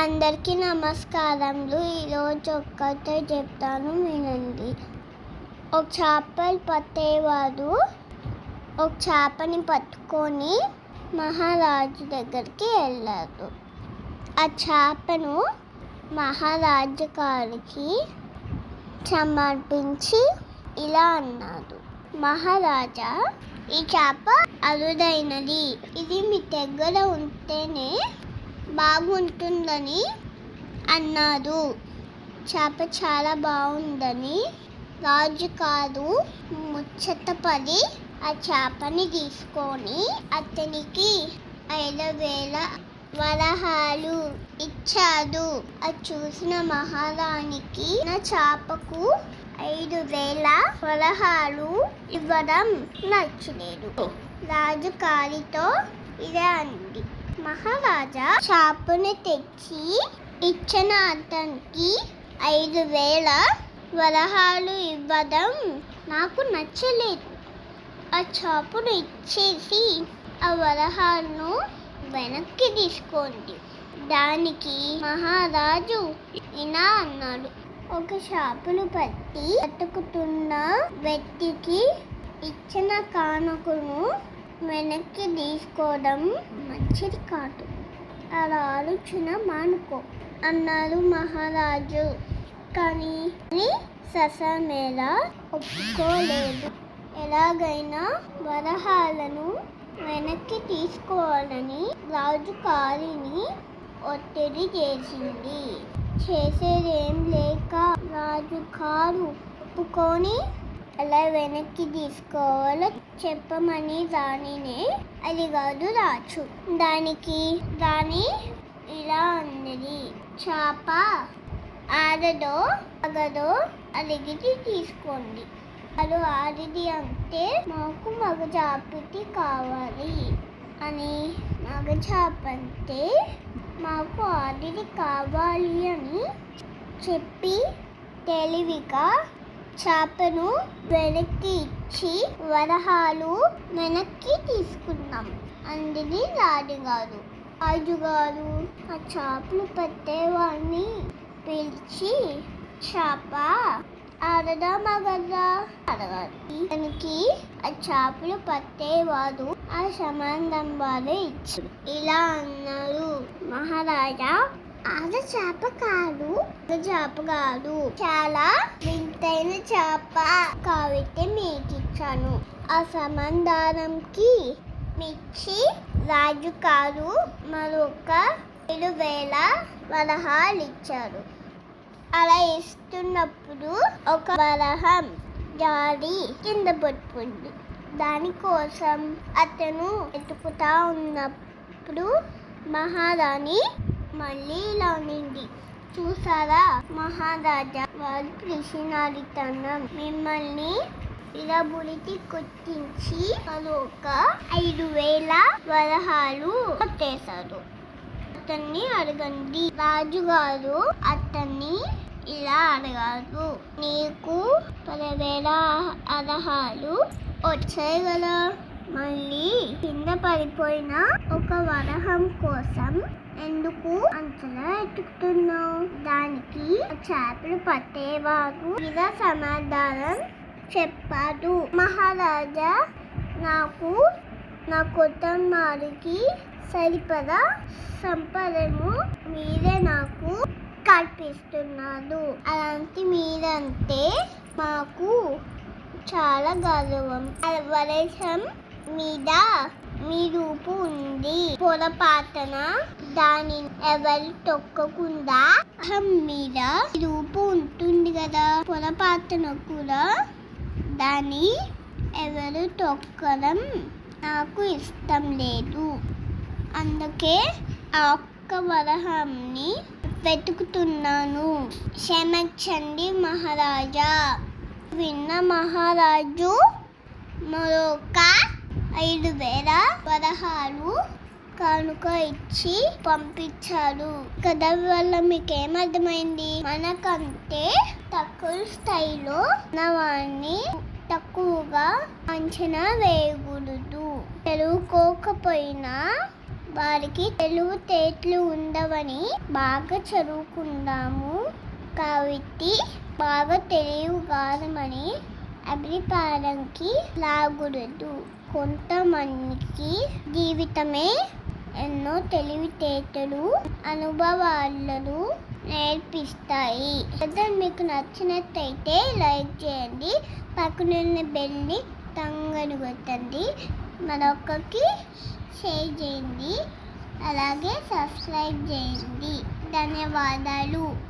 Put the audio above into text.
అందరికీ నమస్కారములు. ఈరోజు ఒక్కటే చెప్తాను వినండి. ఒక చేపలు పట్టేవాడు ఒక చేపని పట్టుకొని మహారాజు దగ్గరికి వెళ్ళాడు ఆ చేపను మహారాజు గారికి సమర్పించి ఇలా అన్నాడు. మహారాజా ఈ చేప అరుదైనది. ఇది మీ దగ్గర ఉంటేనే బాగుంటుందని అన్నారు చేప చాలా బాగుందని. రాజు కాదు ముచ్చటపడి ఆ చేపని తీసుకొని అతనికి ఐదు వేల వరహాలు ఇచ్చాడు. అది చూసిన మహారాణికి నా చేపకు ఐదు వేల వరహాలు ఇవ్వడం నచ్చలేదు. రాజు కాలితో ఇదే అంది. మహారాజా షాపుని తెచ్చి ఇచ్చిన అతనికి ఐదు వేల వరహాలు ఇవ్వడం నాకు నచ్చలేదు. ఆ చాపును ఇచ్చేసి ఆ వరహాలను వెనక్కి తీసుకోండి. దానికి మహారాజు ఇలా అన్నాడు. ఒక షాపును పట్టి బతుకుతున్న వ్యక్తికి ఇచ్చిన కానుకను వెనక్కి తీసుకోవడం మంచిది కాదు. అలా ఆలోచన మానుకో అన్నారు మహారాజు. కానీ ససమేళ ఒప్పుకోలేదు. ఎలాగైనా వరహాలను వెనక్కి తీసుకోవాలని రాజు కారిని ఒత్తిడి చేసింది. చేసేదేం లేక రాజు కారు ఒప్పుకొని ఎలా వెనక్కి తీసుకోవాలో చెప్పమని దానినే అది కాదు రాచు దానికి దాని ఇలా ఉంది చేప ఆడదో అగదో అడిగితే తీసుకోండి. అది ఆడిది అంటే మాకు మగ జాపిటి కావాలి అని. మగ చేప అంటే మాకు ఆడిది కావాలి అని చెప్పి తెలివిగా చేపను వెనక్కి ఇచ్చి వరహాలు వెనక్కి తీసుకున్నాం. అందుది రాజుగారు రాజుగారు ఆ చేపలు పట్టేవాడిని పిలిచి చేప ఆడదా మగదా? అడగాలి దానికి ఆ చేపలు పట్టేవాడు ఆ సంబంధం వారు ఇచ్చారు ఇలా అన్నారు. మహారాజా ఆడ చేప కాదు ఆడ చేప కాదు చాలా వింతైన చేప కాబట్టి మీకు ఇచ్చాను ఆ సమాధానంకి మిర్చి రాజు కాదు మరొక ఏడు వేల వరహాలు ఇచ్చారు అలా ఇస్తున్నప్పుడు ఒక వరహం జారి కింద పట్టుకుంది దానికోసం అతను వెతుకుతా ఉన్నప్పుడు మహారాణి మళ్ళీ ఇలా ఉండింది చూసారా? మహారాజా వారి కృష్ణారితనం. మిమ్మల్ని ఇలా బుడికి కొట్టించి మరొక ఐదు వేల వరహాలు కొట్టేశారు. అతన్ని అడగండి. రాజుగారు అతన్ని ఇలా అడగారు. నీకు పదివేల అరహాలు వచ్చాయి కదా మళ్ళీ కింద పడిపోయిన ఒక వరహం కోసం ఎందుకు అంతలా ఎత్తుకుతున్నావు? దానికి చేపలు పట్టేవారు ఇలా సమాధానం చెప్పాడు మహారాజా నాకు నా కుటుంబానికి సరిపడా సంపదను మీరే నాకు కల్పిస్తున్నారు. అలాంటి మీరంటే మాకు చాలా గౌరవం. వరసం మీద మీ రూపు ఉంది. పొరపాటున దాని ఎవరు తొక్కకుండా అహం మీద రూపు ఉంటుంది కదా. పొరపాటున కూడా దాన్ని ఎవరు తొక్కడం నాకు ఇష్టం లేదు. అందుకే ఆ ఒక్క వరహంని వెతుకుతున్నాను. క్షమించండి మహారాజా. విన్న మహారాజు మరొక ఐదు వేల వరహాలు కానుక ఇచ్చి పంపించాడు కథ వల్ల మీకేం అర్థమైంది మనకంటే తక్కువ స్థాయిలో ఉన్నవాడిని తక్కువగా అంచనా వేయకూడదు. చదువుకోకపోయినా వారికి తెలివితేటలు ఉండవని బాగా చదువుకుందాము. కాబట్టి బాగా తెలివిగానమని అభిప్రాయానికి లాగూడదు కొంతమందికి జీవితమే ఎన్నో తెలివితేటలు అనుభవాలను నేర్పిస్తాయి. కథ మీకు నచ్చినట్టయితే లైక్ చేయండి. పక్కనున్న బెల్ని తంగను కొట్టండి. మరొకరికి షేర్ చేయండి. అలాగే సబ్స్క్రైబ్ చేయండి. ధన్యవాదాలు.